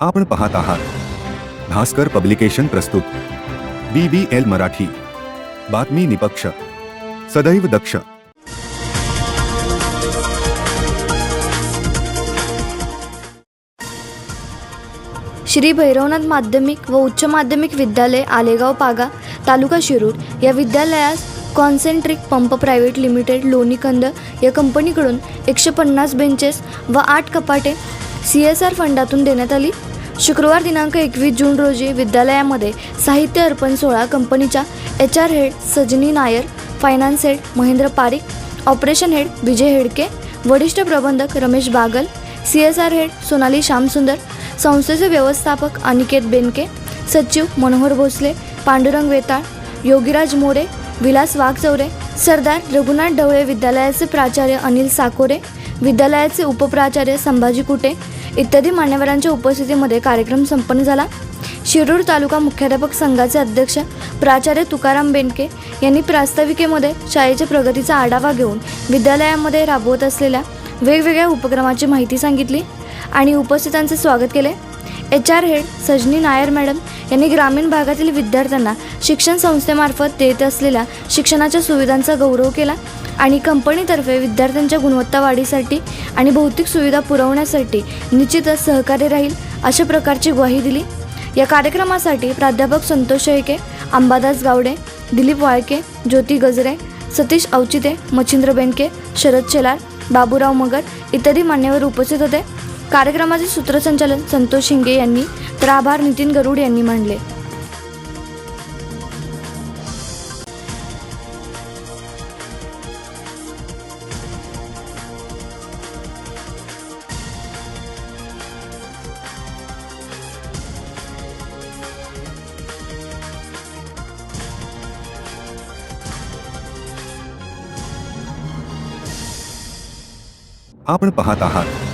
आपण पाहत आहात. भास्कर पब्लिकेशन प्रस्तुत. B B L Marathi. बातमी निपक्ष. सदैव दक्ष. श्री भैरवनाथ माध्यमिक व उच्च माध्यमिक विद्यालय आलेगाव पागा तालुका शिरूर या विद्यालयास concentric pump private limited Lonikand या कंपनीकडून एकशे पन्नास बेंचेस व आठ कपाटे सी एस आर फंडातून देण्यात आली. शुक्रवार दिनांक एकवीस जून रोजी विद्यालयामध्ये साहित्य अर्पण सोहळा कंपनीच्या H R head Sajni Nair finance head Mahendra Parik operation head Vijay Hedke वरिष्ठ प्रबंधक Ramesh Bagal C S R head Sonali Shyamsundar संस्थेचे व्यवस्थापक अनिकेत बेनके सचिव मनोहर भोसले पांडुरंग वेताळ योगीराज मोरे विलास वाघचौरे सरदार रघुनाथ ढवळे विद्यालयाचे प्राचार्य अनिल साकोरे विद्यालयाचे उपप्राचार्य संभाजी कुटे इत्यादी मान्यवरांच्या उपस्थितीमध्ये कार्यक्रम संपन्न झाला. शिरूर तालुका मुख्याध्यापक संघाचे अध्यक्ष प्राचार्य तुकाराम बेनके यांनी प्रास्ताविकेमध्ये शाळेच्या प्रगतीचा आढावा घेऊन विद्यालयामध्ये राबवत असलेल्या वेगवेगळ्या उपक्रमाची माहिती सांगितली आणि उपस्थितांचे स्वागत केले. H R head Sajni Nair madam यांनी ग्रामीण भागातील विद्यार्थ्यांना शिक्षण संस्थेमार्फत देत असलेल्या शिक्षणाच्या सुविधांचा गौरव केला आणि कंपनीतर्फे विद्यार्थ्यांच्या गुणवत्ता वाढीसाठी आणि भौतिक सुविधा पुरवण्यासाठी निश्चितच सहकार्य राहील अशा प्रकारची ग्वाही दिली. या कार्यक्रमासाठी प्राध्यापक संतोष शेळके अंबादास गावडे दिलीप वाळके ज्योती गजरे सतीश अवचिते मच्छिंद्र बेनके शरद शेलार बाबूराव मगर इत्यादी मान्यवर उपस्थित होते. कार्यक्रमाचे सूत्रसंचालन संतोष शिंगे यांनी तर आभार नितीन गरुड यांनी मांडले. आपण पाहत आहात